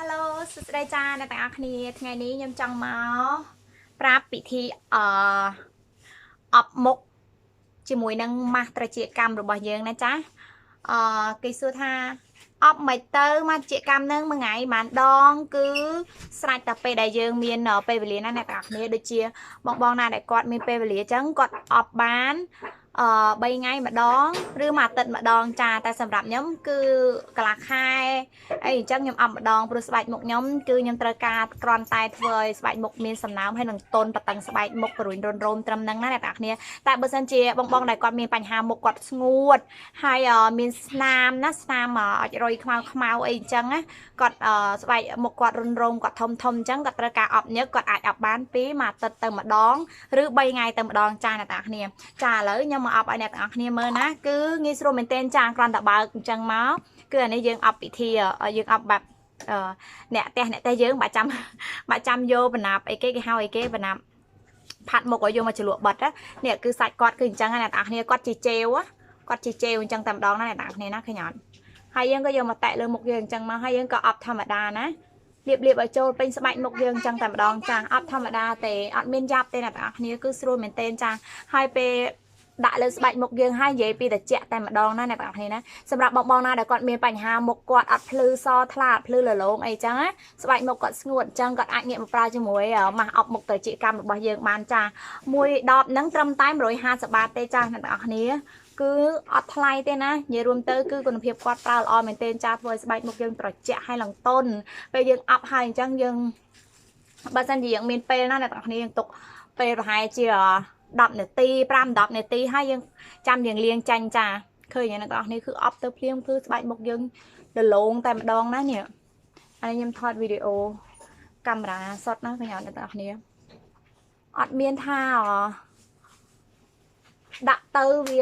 Hello សួស្តីចាអ្នកទាំងអស់គ្នាថ្ងៃនេះខ្ញុំចង់មកប្រាប់ពិធីអឺអប់មុខជាមួយនឹងម៉ាស់ត្រជាកម្មរបស់យើងណាចាអឺគេសួរថាអប់មិនទៅមកជាកម្មនឹងមួយថ្ងៃប៉ុន្មានដង គឺស្រេចតែពេលដែលយើងមានពេលវេលាណាអ្នកទាំងអស់គ្នាដូចជាបងបងណាដែលគាត់មានពេលវេលាអញ្ចឹងគាត់អប់បាន អឺ3ថ្ងៃម្ដងឬមួយអាទិត្យម្ដងចាតែសម្រាប់ខ្ញុំគឺកន្លះខែអីអញ្ចឹងខ្ញុំអប់ម្ដងព្រោះស្បែកមុខខ្ញុំគឺខ្ញុំត្រូវការគ្រាន់តែធ្វើឲ្យស្បែកមុខមានសំណើមហើយនឹងទន់បតឹងស្បែកមុខព្រួយរុនរោមត្រឹមហ្នឹងណាអ្នកនរគ្នាតែបើសិនជាបងបងដែលគាត់មានបញ្ហាមុខគាត់ស្ងួតហើយមានស្នាមណាស្នាមអុចរុយខ្មៅខ្មៅអីអញ្ចឹងណាគាត់ស្បែកមុខគាត់រុនរោមគាត់ធំធំអញ្ចឹងគាត់ត្រូវការអប់ញើសគាត់អាចអប់បានពីមួយអាទិត្យទៅម្ដងឬ3ថ្ងៃទៅម្ដងចាអ្នកនរគ្នាចាឥឡូវខ្ញុំមកអប់ឲ្យអ្នកទាំងអស់គ្នាមើលណាគឺងាយស្រួលមែនទែនចាគ្រាន់តែបើកអញ្ចឹងមកគឺអានេះយើងអប់ពិធីយើងអប់បែបអឺអ្នកផ្ទះអ្នកផ្ទះយើងបាច់ចាំបាច់ចាំយកបណ្ណាប់អីគេគេហៅអីគេបណ្ណាប់ផាត់មុខឲ្យយកមកជ្រលក់បិទនេះគឺសាច់គាត់គឺអញ្ចឹងណាអ្នកនរគ្នាគាត់ជាជេវគាត់ជាជេវអញ្ចឹងតែម្ដងណាអ្នកនរគ្នាណាឃើញអត់ហើយយើងក៏យកមកតែលើមុខយើងអញ្ចឹងមកហើយយើងក៏អប់ធម្មតាណាលាបលាបឲ្យចូលពេញស្បែកមុខយើងអញ្ចឹងតែម្ដងចាអត់ធម្មតាទេអត់មានយ៉ាប់ទេអ្នកនរគ្នាគឺស្រួលមែនទែនចាហើយពេល ដាក់លើស្បែកមុខយើងហើយនិយាយពីត្រជាក់តែម្ដងណាអ្នកទាំងអស់គ្នាណាសម្រាប់បងបងណាដែលគាត់មានបញ្ហាមុខគាត់អត់ភ្លឺសថ្លាអត់ភ្លឺលលោងអីចឹងណាស្បែកមុខគាត់ស្ងួតអញ្ចឹងគាត់អាចងាកមកប្រើជាមួយម៉ាស់អប់មុខត្រជាក់កម្មរបស់យើងបានចាមួយដបហ្នឹងត្រឹមតែ150បាតទេចាអ្នកទាំងអស់គ្នាគឺអត់ថ្លៃទេណានិយាយរួមទៅគឺគុណភាពគាត់ប្រើល្អមែនទែនចាធ្វើឲ្យស្បែកមុខយើងត្រជាក់ហើយឡើងទន់ពេលយើងអប់ហើយអញ្ចឹងយើងបើសិនជាយើងមានពេលណាអ្នកទាំងអស់គ្នាយើងទុកពេលប្រហែលជា 10នាទី5 10នាទីហើយយើងចាំយើងលាងចាញ់ចាឃើញអ្នកនរគ្នាគឺអប់ទៅភ្លាមគឺស្បែកមុខយើងដលងតែម្ដងណានេះអានេះខ្ញុំថតវីដេអូកាមេរ៉ាសុតណាឃើញអត់អ្នកនរគ្នាអត់មានថា ដាក់ទៅវានិ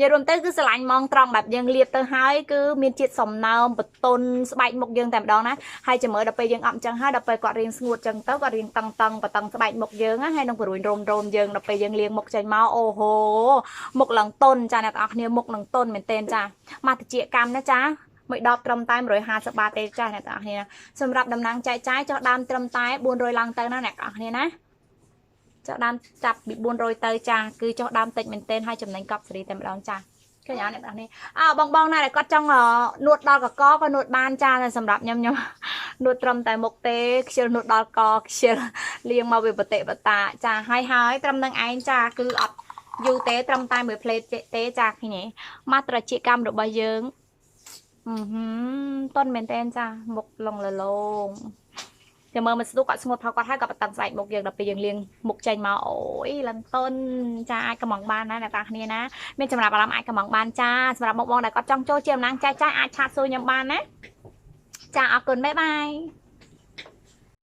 យាយរួមទៅគឺស្រឡាញ់ម៉ងត្រង់បែបយើងលាបទៅហើយគឺមានជាតិសំណើមបតុនស្បែកមុខយើងតែម្ដងណាហើយចាំមើលដល់ពេលយើងអប់អញ្ចឹងហើយដល់ពេលគាត់រៀងស្ងួតអញ្ចឹងទៅគាត់រៀងតឹងតឹងបតឹងស្បែកមុខយើងហើយនឹងព្រួយរោមរោមយើងដល់ពេលយើងលាងមុខចេញមកអូហូមុខឡើងតុនចាអ្នកនរគ្នាមុខនឹងតុនមែនទែនចាមកតិចកម្មណាចាមួយដបត្រឹមតែ150បាតទេចាស់អ្នកនរគ្នាសម្រាប់ដំណាំងចែកចាយចុះដើមត្រឹមតែ400ឡើងទៅណាអ្នកនរគ្នាណា ចុះដើមចាប់ពី400ទៅចាគឺចុះដើមតិចមែនទែនហើយចំណេញកប់សេរីតែម្ដងចាឃើញអត់អ្នកនរនេះអើបងបងណាដែលគាត់ចង់នួតដល់កកក៏នួតបានចាតែសម្រាប់ខ្ញុំខ្ញុំនួតត្រឹមតែមុខទេខ្ជិលនួតដល់កខ្ជិលលាងមកវាបតិបតាចាហើយហើយត្រឹមនឹងឯងចាគឺអត់យូរទេត្រឹមតែមួយផ្លេតទេចាឃើញទេមកត្រជាកម្មរបស់យើងអឺហឹមតន់មែនតែនចាមុខលងលលង ចាំមើលមិនស្ទុះគាត់ស្ងួតផគាត់ហើយគាត់បតឹងស្បែកមុខយើងដល់ពេលយើងលាងមុខចេញមកអូយលិនតុនចាអាចកំងបានណាអ្នកតាគ្នាណាមានចំណាប់អារម្មណ៍អាចកំងបានចាសម្រាប់បងបងដែលគាត់ចង់ចូលជាតំណាងចែកចាយអាចឆាតសួរខ្ញុំបានណាចាអរគុណបាយបាយ